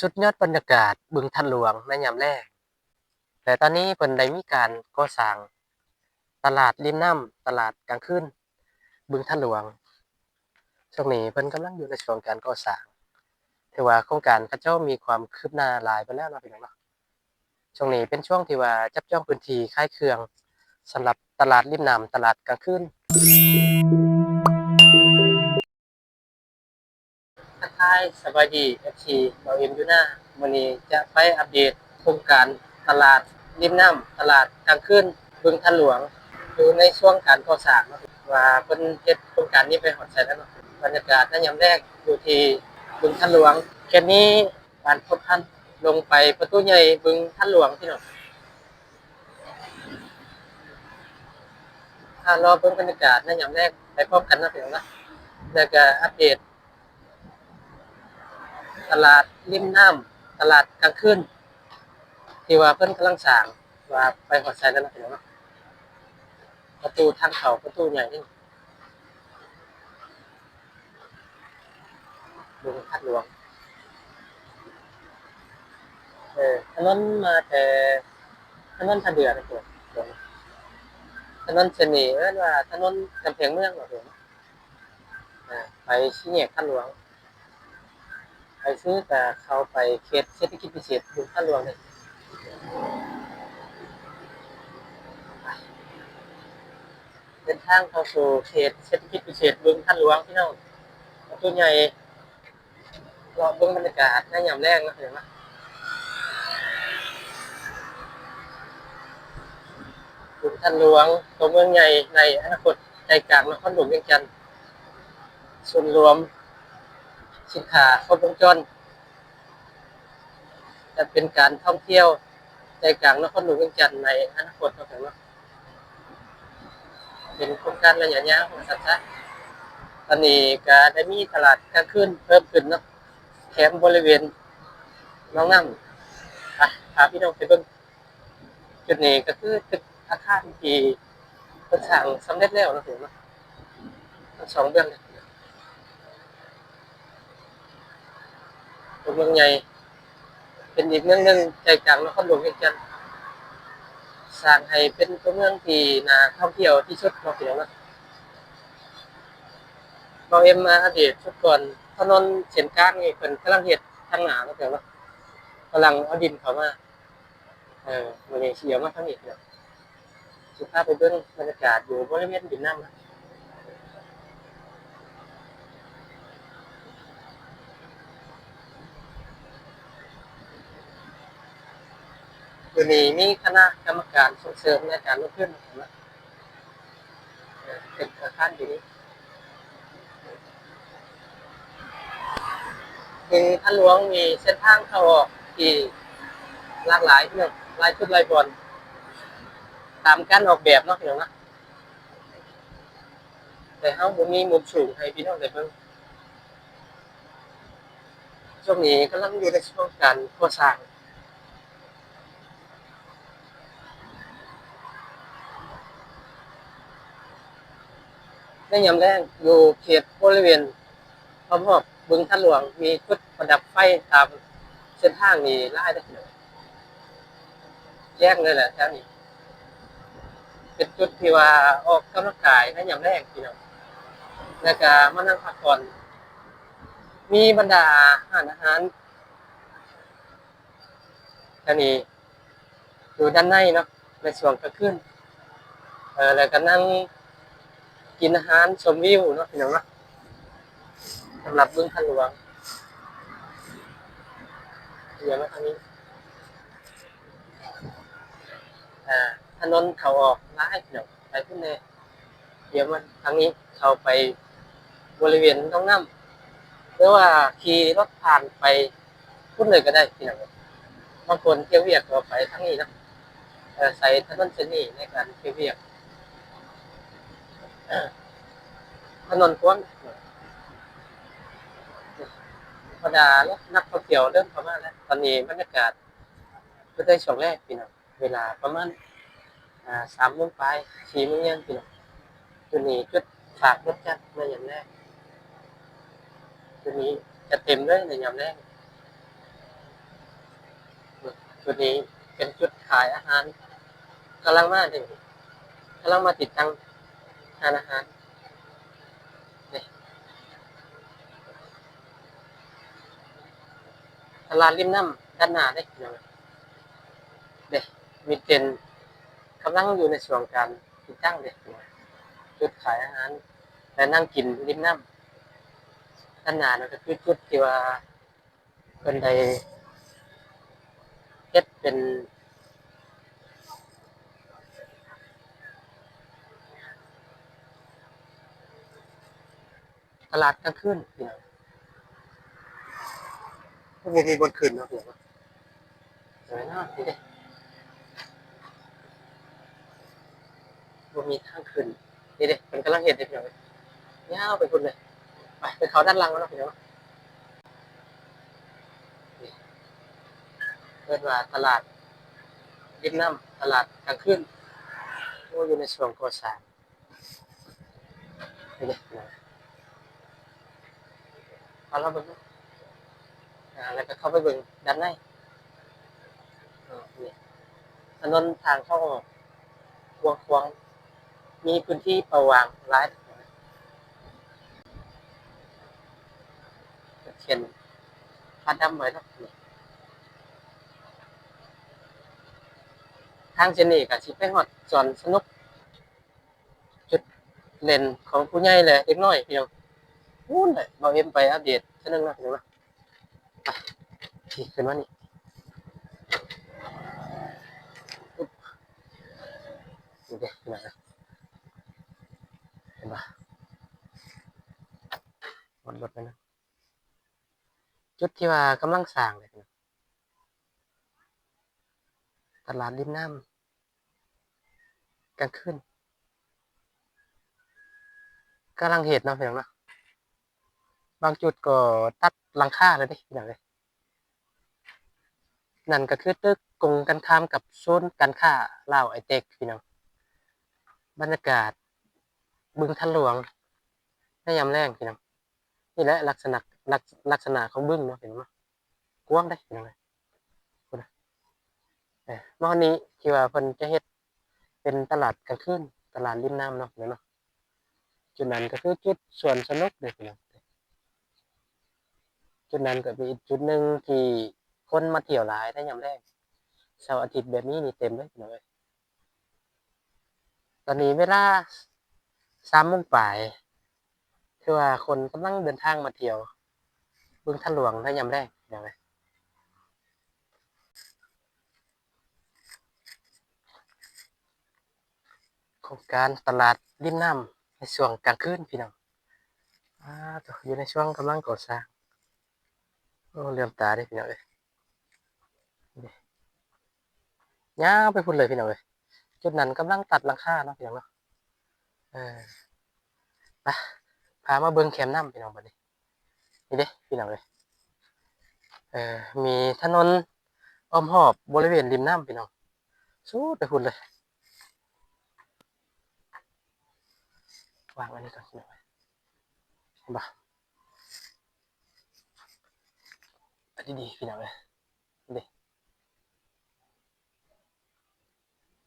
สุดยอดบรรยากาศบึงทันหลวงในยามแรก แต่ตอนนี้เพิ่นได้มีการก่อสร้างตลาดริมน้ำตลาดกลางคืนบึงทันหลวงช่วงนี้เพิ่นกำลังอยู่ในช่วงการก่อสร้างถือว่าโครงการเขาเจ้ามีความคืบหน้าหลายไปแล้วเนาะพี่น้องเนาะช่วงนี้เป็นช่วงที่ว่าจับจ้องพื้นที่ขายเครื่องสำหรับตลาดริมน้ำตลาดกลางคืน ทักทายสบายดี FC เราเอ็มยูน้าวันนี้จะไปอัปเดตโครงการตลาดริมน้ำตลาดกลางคืนบึงทันหลวงอยู่ในช่วงการก่อสร้างเนาะว่าเพิ่นเฮ็ดโครงการนี้ไปหอดใส่แล้วเนะบรรยากาศในยามแรกอยู่ที่บึงทันหลวงแค่นี้การพบท่านลงไปประตูใหญ่บึงทันหลวงพี่หน้องถ้ารอเบิ่งบรรยากาศในยามแรกไปพบกันนาะพี่น้องเนะแล้วก็อัปเดต ตลาดริมน้ำตลาดกลางคืนที่ว่าเพิ่นกำลังสร้างว่าไปหอดใส่แล้วนะพี่น้องเนาะประตูทางเขาประตูใหญ่นี่ดูทัดหลวงเออถนนมาแต่ถนนทะเดือนะตัวตัวนี้ถนนเสน่ห์เอิ้นว่าถนนกำแพงเมืองเหรอตัวนี้อ่าไปชี้แยกทัดหลวง ซื้อแต่เขาไปเขตเศรษฐกิจพิเศษบุญท่าหลวงเลยเดินทางเข้าสู่เขตเศรษฐกิจพิเศษบึงท่าหลวงพี่น้องประตูใหญ่รอเบิ่งบรรยากาศในยามแรกนะเห็นไหมบึงท่าหลวงตัวเมืองใหญ่ในอนาคตใจกลางนครหลวงเวียงจันทร์ส่วนรวม สินค้าครบวงจรจะเป็นการท่องเที่ยวใจกลางนครหลวงเวียงจันทร์ในอนาคตครับผมเนาะเป็นโครงการระยะยาวของสัตว์ตอนนี้ก็ได้มีตลาดกลางคืนเพิ่มขึ้นเนาะแคมบริเวณน้องน้ำอะพาพี่น้องไปเบิ่งจุดนี้ก็คือตึกอาคารที่เพิ่นสร้างสำเร็จแล้วนะผมเนาะทั้งสองเบื้องเลย ตัวเมืองใหญ่ เป็นอีกเมืองหนึ่งใจกลางนครหลวงเวียงจันทร์สร้างให้เป็นตัวเมืองที่น่าท่องเที่ยวที่สุดมาเพียงนะเราเอ็มมาอัปเดตชุดก่อนถนนเส้นกลางนี่เป็นกำลังเฮ็ดทางหนาเนาะเพียงนะกำลังเอาดินเข้ามาเออมันยังเสียวมาทางนี้เนาะสุภาพไปเบิ่งบรรยากาศอยู่บริเวณดินน้ำนะ วันนี้มีคณะกรรมการส่งเสริมในการลงทุนนะเป็นอาคารอยู่นี้คือท่านหลวงมีเส้นทางเข้าออกที่หลากหลายพี่น้องลายชุดลายบอลตามการออกแบบเนาะพี่น้องนะแต่เฮาบ่มีมุมสูงให้พี่น้องได้เบิ่งช่วงนี้กำลังอยู่ในช่วงการก่อสร้าง ในยามแรกอยู่เขตบริเวณพร้อมๆบึงท่าหลวง มีจุดประดับไฟตามเส้นทางนี้ไล่ได้เลยแยกเลยแหละแถวนี้เป็นจุดที่ว่าออกกำลังกายในยามแรกพี่น้องแล้วก็มานั่งพักผ่อน มีบรรดาอาหารอาหารอันนี้อยู่ด้านในเนาะในส่วนกลางคืนเออแล้วก็นั่ง กินอาหารชมวิวเนาะพี่น้องเนาะสำหรับบึงทันหลวงเดี๋ยวมาทางนี้อ่าถนนเขาออกร้ายพี่น้องไปขึ้นเลยเดี๋ยวมาทางนี้เขาไปบริเวณต้องน้ำหรือว่าขี่รถผ่านไปพุ่นเลยก็ได้พี่น้องบางคนเที่ยวเวียกก็ไปทางนี้นะใส่ถนนเส้นนี้ในการเที่ยวเวียก ถนนกว้างธรรมดาแล้วนักท่องเที่ยวเริ่มเข้ามาแล้ว ตอนนี้บรรยากาศก็ได้ช่วงแรกพี่น้องเวลาประมาณสามโมงปลายสี่โมงเย็นพี่น้องตัวนี้จุดฝากรถจัดในยามแรกตัวนี้จะเต็มเลยในยามแรกจุดนี้เป็นจุดขายอาหารกำลังมาถึงกำลังมาติดตั้ง ทานอาหารนี่ตลาดริมน้ำด้านหน้าได้พี่น้องเด็กมีเต็นกำลังอยู่ในส่วนการติดตั้งเด็กจุดขายอาหารและนั่งกินริมน้ำด้านหน้านั่นก็คือจุดที่ว่าเพิ่นได้เฮ็ดเป็น ลาดกลางคืนพี่น้องพวกมีบนคืนเนาะพี่น้องสวยเนาะนี่เด้บ่มีทางขึ้นนี่เด้มันกำลังเห็นเด้พี่น้องยาวไปพุ่นเลยไปไปเขาด้านหล่างแล้วเนาะพี่น้องนี่เรียกว่าตลาดริมน้ำตลาดกลางคืนโอ้อยู่ในช่วงก่อสร้างนี่เด้พี่น้อง เอาเราเบิ่งเนาะอ่าแล้วก็เข้าไปเบิ่งด้านในอ่านี่ถนนทางเข้าออกวงควงมีพื้นที่ประวางหลายเขียนพาดำไว้เนาะนี่ทางเจนี่กับสิไปฮอดสอนสนุก จุดเล่นของผู้ใหญ่เลยเด็กน้อยเพี่น้อง นู่นเลยเราเอ็มไปอัปเดตเท่นึงนะเห็นไหมไปนี่ขึ้นมานี่อุ๊บนี่เด็กขึ้นมาเลยเห็นปะบนรถไปนะ จุดที่ว่ากำลังสร้างเลยนะตลาดริมน้ำกลางคืนกำลังเหตุเนาะเพียงเนาะ บางจุดก็ตัดหลังคาเลยดิอย่างเลยนั่นก็คือตึกกงกันข้ามกับโซนการค้าลาวไอเต็กพี่น้องบรรยากาศบึงทันหลวงในยามแรงพี่น้องนี่แหละลักษณะลักลักษณะของบึงเนาะเห็นไหมกว้างได้พี่น้องเลยคุณนะเออเมื่อนี้ที่ว่าเพิ่นจะเฮ็ดเป็นตลาดกลางคืนตลาดริมน้ำเนาะเนาะจุดนั้นก็คือจุดสวนสนุกเด้อพี่น้อง จุดนั้นก็เป็นอีกจุดหนึ่งที่คนมาเที่ยวหลายได้ยามแรกเสาร์อาทิตย์แบบนี้นี่เต็มเลยพี่น้องเอ้ยตอนนี้เวลาสามโมงปลายคือว่าคนกำลังเดินทางมาเที่ยวบึงท่าหลวงได้ยามแรกพี่น้องเอ้ยโครงการตลาดริมน้ำในช่วงกลางคืนพี่น้องอ่าอยู่ในช่วงกำลังก่อสร้าง เลื่อมตาเด้พี่น้องเอยนี่ยาวไปพุ่นเลยพี่น้องเอ้ยจุดนั้นกำลังตัดหลังคาเนาะพี่น้องเนาะเออไปพามาเบิ่งแคมน้ำพี่น้องบัดนี้นี่เด้พี่น้องเอ้ยเออมีถนนอ้อมรอบบริเวณริมน้ำพี่น้องสู้ไปพุ่นเลยวางอันนี้ก่อนพี่น้องเอ้ยเห็นปะ อันนี้ดีพี่น้องเอ้ยนี่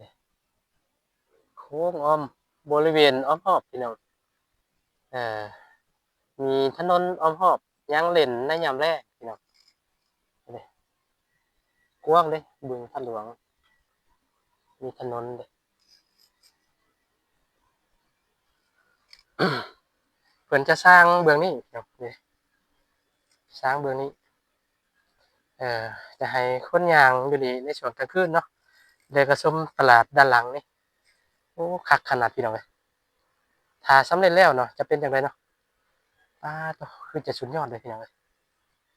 นี่โค้งอ้อมบริเวณอ้อมรอบพี่น้องเอ่อมีถนนอ้อมรอบยางเล่นในยามแรกพี่น้องนี่กว้างเด้บึงทันหลวง มีถนนเด้เพิ่นจะสร้างเบื้องนี้เนาะนี่สร้างเบื้องนี้ เอ่อจะให้คนยางอยู่นี่ในช่วงกลางคืนเนาะเดี๋ยวก็ชมตลาดด้านหลังนี่โอ้คักขนาดพี่น้องเอ้ยถ้าสำเร็จแล้วเนาะจะเป็นจังไดเนาะป้าตัวคือจะสุดยอดเลยพี่น้องเอ้ย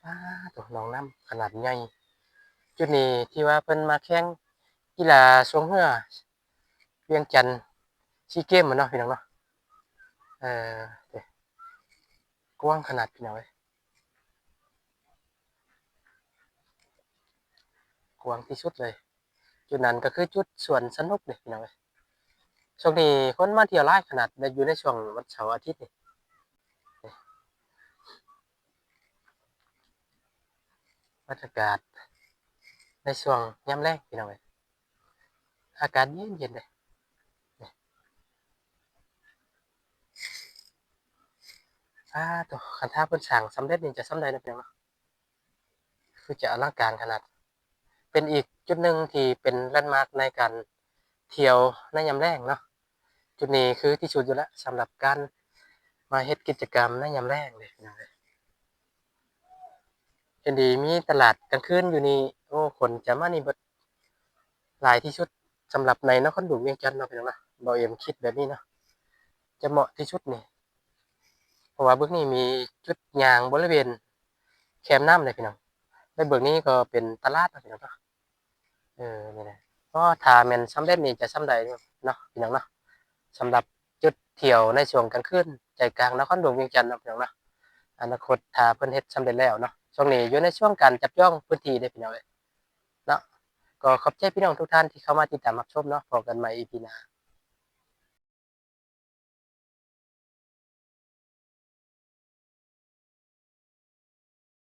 ป้าตัวหนองน้ำขนาดใหญ่จุดนี้ที่ว่าเพิ่นมาแข่งกีฬาสวงเรือเวียงจันทน์ซีเกมอะเนาะพี่น้องเนาะเออเด้กว้างขนาดพี่น้องเอ้ย กว้างที่สุดเลย จุดนั้นก็คือจุดสวนสนุกเลยพี่น้องช่วงนี้คนมาเที่ยวหลายขนาดในอยู่ในช่วงวันเสาร์อาทิตย์นี่บรรยากาศในช่วงยามแลงพี่น้องเอ้ยอากาศเย็นเย็นเลยอ่าตัวคันถ้าเพิ่นสร้างสำเร็จนี่จะส่ำใดเนาะพี่น้องเนาะคือจะอลังการขนาด เป็นอีกจุดหนึ่งที่เป็นแลนด์มาร์กในการเที่ยวในยามแลงเนาะจุดนี้คือที่สุดอยู่แล้วสำหรับการมาเฮ็ดกิจกรรมในยามแลงนี่พี่น้องเอ้ยเห็นดีมีตลาดกลางคืนอยู่นี่โอ้คนจะมานี่บหลายที่สุดสำหรับในนครหลวงเวียงจันทน์เนาะพี่น้องเนาะบ่าเอ็มคิดแบบนี้เนาะจะเหมาะที่สุดนี่เพราะว่าเบื้องนี้มีจุดยางบริเวณแคมน้ำเลยพี่น้องในเบื้องนี้ก็เป็นตลาดเนะพี่น้องเนาะ เออนี่แหละก็ถ้าแม่นสำเร็จนี่จะสำใดเนาะพี่น้องเนาะสำหรับจุดเที่ยวในช่วงกลางคืนใจกลางนครหลวงเวียงจันทร์เนาะพี่น้องเนาะอนาคตถ้าเพิ่นเฮ็ดสำเร็จแล้วเนาะช่วงนี้อยู่ในช่วงการจับย่องพื้นที่ได้พี่น้องเอ้ยเนาะก็ขอบใจพี่น้องทุกท่านที่เข้ามาติดตามรับชมเนาะพบกันใหม่ EP หน้า